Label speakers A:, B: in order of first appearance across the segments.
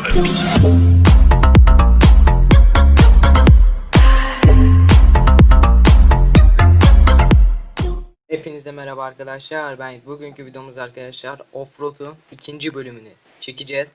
A: violence.
B: Hepinize merhaba arkadaşlar. Ben bugünkü videomuz arkadaşlar Offroad'un ikinci bölümünü çekeceğiz.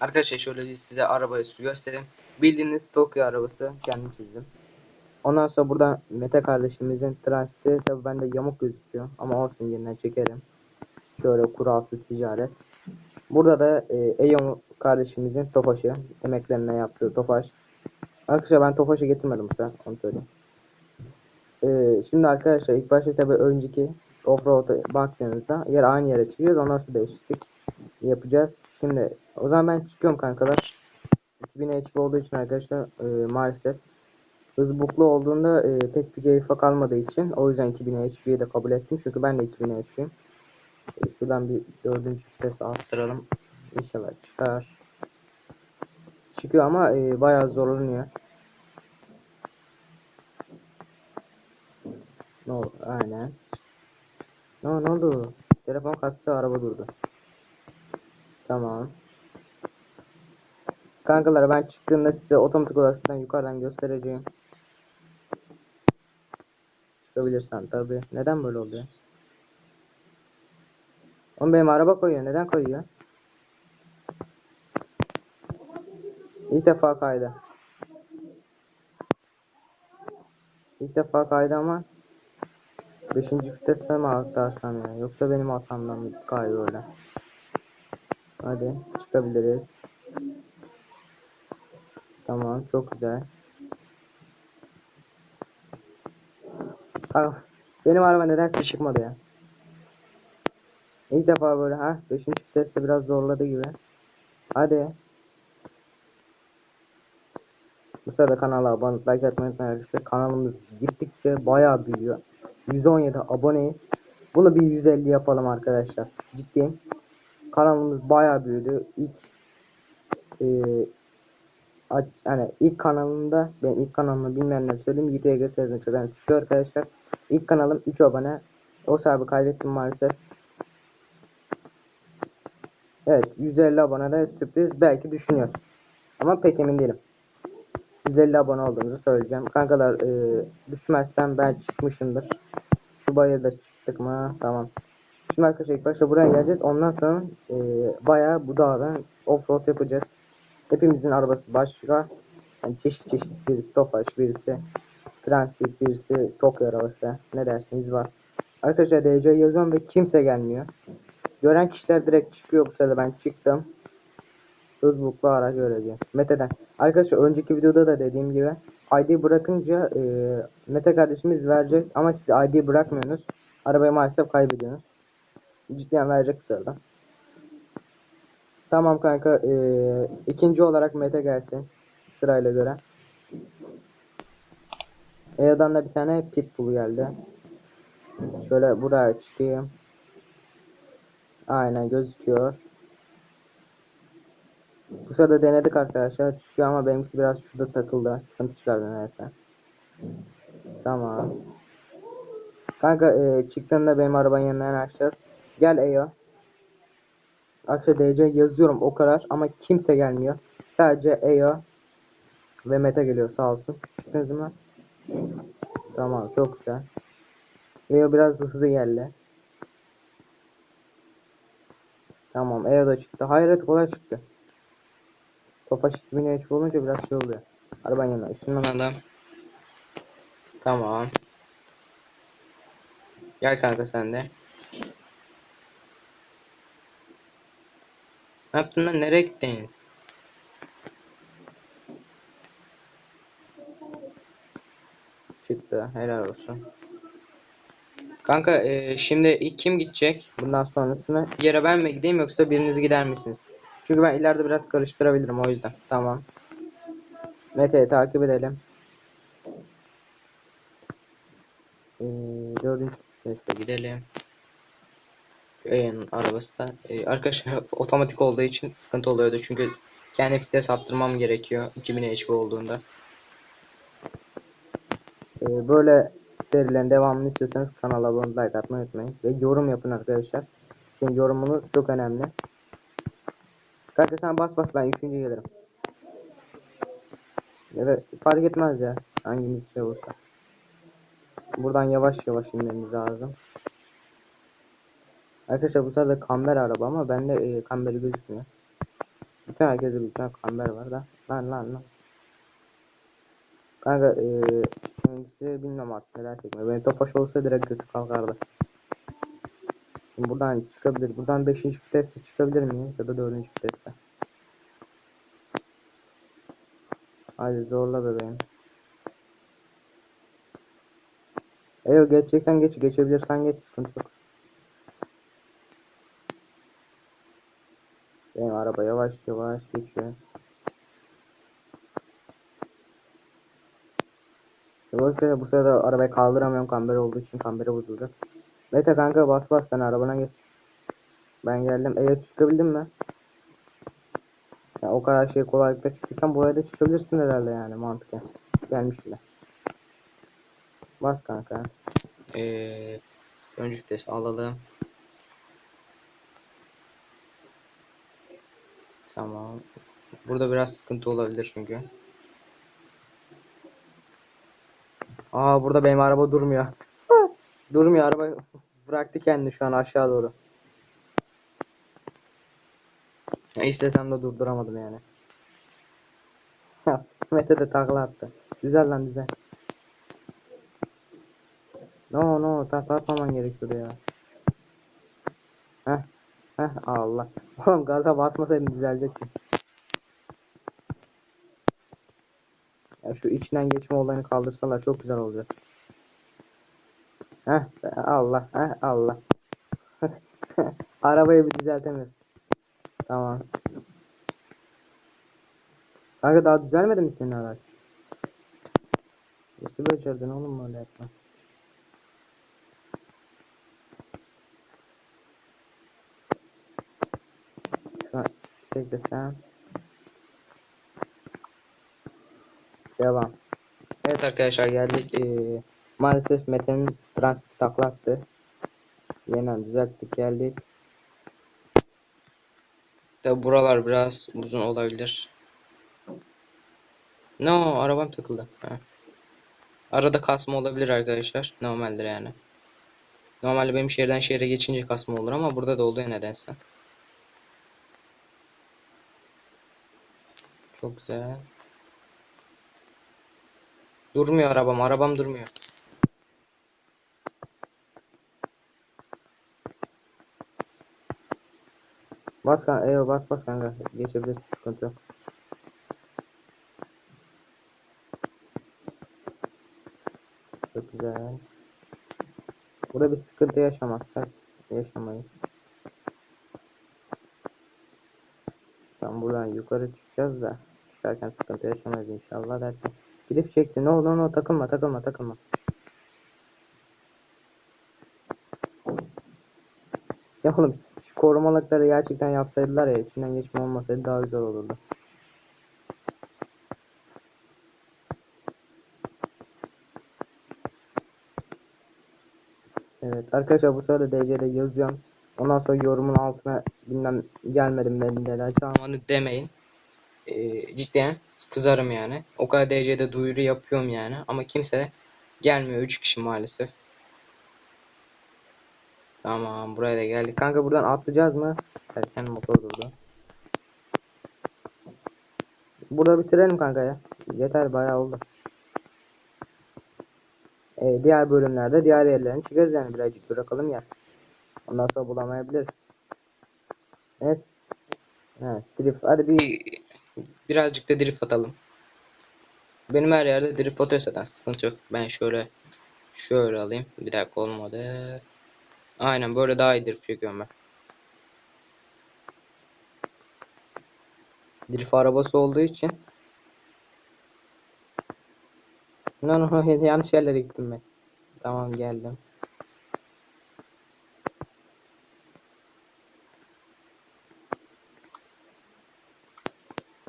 B: Arkadaşlar şöyle biz size arabayı göstereyim. Bildiğiniz Tokyo arabası kendim çizdim. Ondan sonra burada Mete kardeşimizin transiti tabi bende yamuk gözüküyor ama olsun yeniden çekerim. Şöyle kuralsız ticaret. Burada da e, Eyon kardeşimizin Tofaş'ı emeklerine yaptığı Tofaş. Arkadaşlar ben Tofaş'ı getirmedim bu sefer onu söyleyeyim. Ee, şimdi arkadaşlar ilk başta tabi önceki offroad'a baktığınızda yer aynı yere çıkacağız ondan sonra değişiklik yapacağız. Şimdi o zaman ben çıkıyorum kankalar. 2000 HP olduğu için arkadaşlar e, maalesef hız buklu olduğunda e, pek bir keyfe kalmadığı için o yüzden 2000 HP'yi de kabul ettim çünkü ben de 2000 HP'yim. E, şuradan bir dördüncü vites arttıralım. İnşallah çıkar. Çıkıyor ama e, bayağı zorlanıyor. Ne oldu? Aynen. Ne, ne oldu? Telefon kastı, araba durdu. Tamam. Kankalar ben çıktığımda size otomatik olarak sizden yukarıdan göstereceğim. Çıkabilirsen tabi. Neden böyle oluyor? Oğlum benim araba koyuyor. Neden koyuyor? İlk defa kaydı. İlk defa kaydı ama Beşinci vitese mi aktarsam ya? Yoksa benim hatamdan kaydı öyle? Hadi çıkabiliriz. Tamam çok güzel. Ah, benim araba nedense çıkmadı ya. İlk defa böyle ha 5. viteste biraz zorladı gibi. Hadi. Bu sırada kanala abone like atmayı unutmayın arkadaşlar. Kanalımız gittikçe bayağı büyüyor. 117 aboneyiz. Bunu bir 150 yapalım arkadaşlar. Ciddiyim. Kanalımız bayağı büyüdü. İlk e, yani ilk kanalımda ben ilk kanalımı bilmeyenler söyleyeyim. YTG sezonu çözen çıkıyor arkadaşlar. İlk kanalım 3 abone. O sahibi kaybettim maalesef. Evet 150 abone de sürpriz belki düşünüyoruz. Ama pek emin değilim. 150 abone olduğumuzu söyleyeceğim. Kankalar e, düşmezsem ben çıkmışımdır. Şu bayırda çıktık mı? Tamam. Şimdi arkadaşlar ilk başta buraya geleceğiz. Ondan sonra e, bayağı bu dağdan offroad yapacağız. Hepimizin arabası başka. Yani çeşit çeşit birisi Tofaş, birisi Transit, birisi Tokyo arabası. Ne dersiniz var. Arkadaşlar DC yazıyorum ve kimse gelmiyor. Gören kişiler direkt çıkıyor bu sırada ben çıktım. Hız buklu araç göreceğim. Mete'den. Arkadaşlar önceki videoda da dediğim gibi ID bırakınca e, Mete kardeşimiz verecek ama siz ID bırakmıyorsunuz. Arabayı maalesef kaybediyorsunuz. Cidden verecek sırada. Tamam kanka e, ikinci olarak Mete gelsin. Sırayla göre. Ea'dan da bir tane Pitbull geldi. Şöyle buraya çıkayım. Aynen gözüküyor. Bu sırada denedik arkadaşlar. Çıkıyor ama benimkisi biraz şurada takıldı. Sıkıntı çıkardı neyse. Tamam. Kanka e, çıktığında benim arabanın yanına yanaştır. Gel Eyo. Arkadaşlar DC yazıyorum o kadar ama kimse gelmiyor. Sadece Eyo ve Mete geliyor sağ olsun. Çıktınız mı? Tamam çok güzel. Eyo biraz hızlı geldi. Tamam Eyo da çıktı. Hayret kolay çıktı. Topaş 2000 HP olunca biraz şey oluyor. Arabanın yanına ışınlanalım. Tamam. Gel kanka sen de. Ne yaptın lan? Nereye gittin? Çıktı. Helal olsun. Kanka e, şimdi kim gidecek? Bundan sonrasını yere ben mi gideyim yoksa biriniz gider misiniz? Çünkü ben ileride biraz karıştırabilirim o yüzden. Tamam. Mete'yi takip edelim. Ee, dördüncü viteste gidelim. Yayın arabası da. Ee, arkadaşlar otomatik olduğu için sıkıntı oluyordu. Çünkü kendi vites attırmam gerekiyor. 2000 HP olduğunda. Ee, böyle serilerin devamını istiyorsanız kanala abone like atmayı unutmayın. Ve yorum yapın arkadaşlar. Çünkü yorumunuz çok önemli. Kanka sen bas bas ben üçüncü gelirim. Ya da fark etmez ya. Hangimiz şey olursa. Buradan yavaş yavaş inmemiz lazım. Arkadaşlar bu sırada kamber araba ama bende e, kamberi gözükmüyor. Bütün herkese bir tane kamber var da. Lan lan lan. Kanka e, kendisi bilmiyorum artık neler çekmiyor. Benim topaş olsa direkt götü kalkardı. Şimdi buradan çıkabilir. Buradan 5. viteste çıkabilir miyim? Ya da 4. viteste. Hadi zorla bebeğim. Eyo geçeceksen geç. Geçebilirsen geç. Sıkıntı yok. Benim araba yavaş yavaş geçiyor. Bu sırada, bu sırada arabayı kaldıramıyorum kamber olduğu için kambere bozulacak. Mete kanka bas bas sen arabana geç. Ben geldim. Eğer çıkabildin mi? Ya o kadar şey kolaylıkla çıktıysan buraya da çıkabilirsin herhalde yani mantıken. Gelmiş bile. Bas kanka. Ee, önce vites alalım. Tamam. Burada biraz sıkıntı olabilir çünkü. Aa burada benim araba durmuyor. durmuyor araba bıraktı kendini şu an aşağı doğru. Ya istesem de durduramadım yani. Mete de takla attı. Güzel lan güzel. No no takla atmaman gerekiyordu ya. Heh. Heh Allah. Oğlum gaza basmasaydım düzelecekti. Ya şu içinden geçme olayını kaldırsalar çok güzel olacak. Heh Allah heh Allah. Arabayı bir düzeltemiyoruz. Tamam. Kanka daha düzelmedi mi senin araç? Nasıl becerdin oğlum böyle yapma. Şu an beklesem. Devam. Evet arkadaşlar geldik. Ee, maalesef Mete'nin transit takla attı. Yeniden düzelttik geldik. Tabi buralar biraz uzun olabilir. No arabam takıldı. Ha. Arada kasma olabilir arkadaşlar. Normaldir yani. Normalde benim şehirden şehre geçince kasma olur ama burada da oluyor nedense. Çok güzel. Durmuyor arabam. Arabam durmuyor. Bas kanka. Eyo bas bas kanka. Geçebilirsin. Sıkıntı yok. Çok güzel. Burada bir sıkıntı yaşamazsak yaşamayız. Tam buradan yukarı çıkacağız da çıkarken sıkıntı yaşamayız inşallah derken. Drift çekti. Ne oldu? No, takılma takılma takılma. Ya oğlum korumalıkları gerçekten yapsaydılar ya içinden geçme olmasaydı daha güzel olurdu. Evet arkadaşlar bu sırada DC'de yazıyorum. Ondan sonra yorumun altına bilmem gelmedim benim neler çalmanı demeyin. Ee, cidden kızarım yani. O kadar DC'de duyuru yapıyorum yani. Ama kimse gelmiyor. 3 kişi maalesef. Tamam buraya da geldik. Kanka buradan atlayacağız mı? Erken motor durdu. Burada bitirelim kanka ya. Yeter bayağı oldu. Ee, diğer bölümlerde diğer yerlerini çıkarız yani birazcık bırakalım ya. Ondan sonra bulamayabiliriz. Evet. Evet, drift. Hadi bir birazcık da drift atalım. Benim her yerde drift atıyor zaten sıkıntı yok. Ben şöyle şöyle alayım. Bir dakika olmadı. Aynen böyle daha iyi drift çekiyorum ben. Drift arabası olduğu için. No yanlış yerlere gittim ben. Tamam geldim.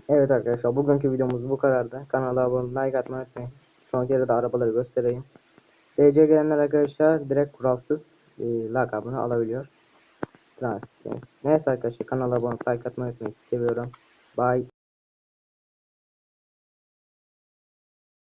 B: Evet arkadaşlar bugünkü videomuz bu kadardı. Kanala abone like atmayı unutmayın. Son kere de arabaları göstereyim. DC gelenler arkadaşlar direkt kuralsız e, lakabını alabiliyor. Transit. Neyse arkadaşlar kanala abone like atmayı unutmayın. Seviyorum. Bye.